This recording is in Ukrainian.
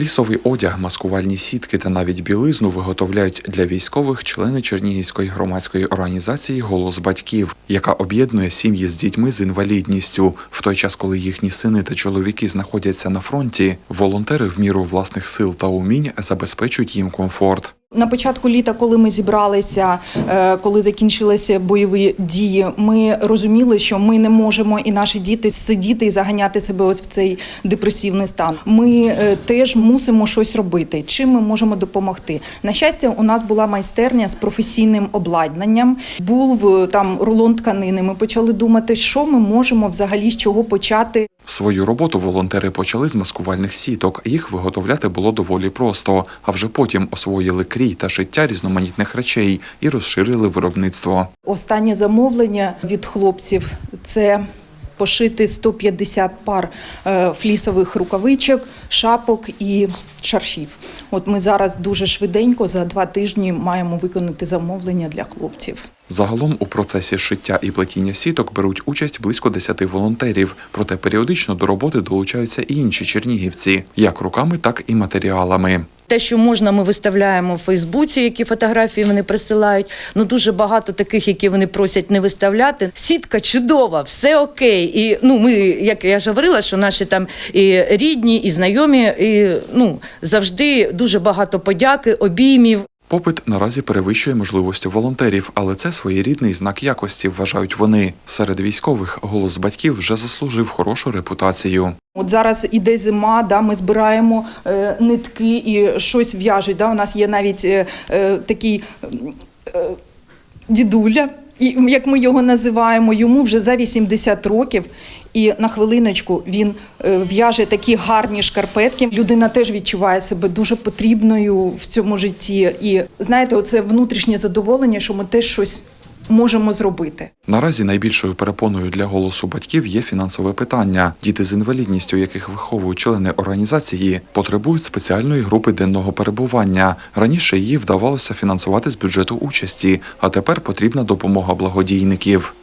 Флісовий одяг, маскувальні сітки та навіть білизну виготовляють для військових члени Чернігівської громадської організації Голос батьків, яка об'єднує сім'ї з дітьми з інвалідністю. В той час, коли їхні сини та чоловіки знаходяться на фронті, волонтери в міру власних сил та умінь забезпечують їм комфорт. На початку літа, коли ми зібралися, е, коли закінчилися бойові дії, ми розуміли, що ми не можемо і наші діти сидіти і заганяти себе ось в цей депресивний стан. Ми е, теж мусимо щось робити. Чим ми можемо допомогти? На щастя, у нас була майстерня з професійним обладнанням. Був е, там рулон тканини. Ми почали думати, що ми можемо взагалі з чого почати. Свою роботу волонтери почали з маскувальних сіток. Їх виготовляти було доволі просто, а вже потім освоїли крій та шиття різноманітних речей і розширили виробництво. Останнє замовлення від хлопців це пошити 150 пар е, флісових рукавичок, шапок і шарфів. От ми зараз дуже швиденько за два тижні маємо виконати замовлення для хлопців. Загалом у процесі шиття і плетіння сіток беруть участь близько 10 волонтерів, проте періодично до роботи долучаються і інші чернігівці, як руками, так і матеріалами. Те, що можна, ми виставляємо в Фейсбуці, які фотографії вони присилають. Ну дуже багато таких, які вони просять не виставляти. Сітка чудова, все окей. І ну ми, як я ж говорила, що наші там і рідні, і знайомі, і ну завжди дуже багато подяки, обіймів. Попит наразі перевищує можливості волонтерів, але це своєрідний знак якості, вважають вони. Серед військових голос батьків вже заслужив хорошу репутацію. От зараз іде зима, да, ми збираємо е, нитки і щось в'яжуть. Да. У нас є навіть е, е, такий дідуля, і, як ми його називаємо, йому вже за 80 років. І на хвилиночку він е, в'яже такі гарні шкарпетки. Людина теж відчуває себе дуже потрібною в цьому житті. І знаєте, оце внутрішнє задоволення, що ми теж щось можемо зробити. Наразі найбільшою перепоною для голосу батьків є фінансове питання. Діти з інвалідністю, яких виховують члени організації, потребують спеціальної групи денного перебування. Раніше її вдавалося фінансувати з бюджету участі, а тепер потрібна допомога благодійників.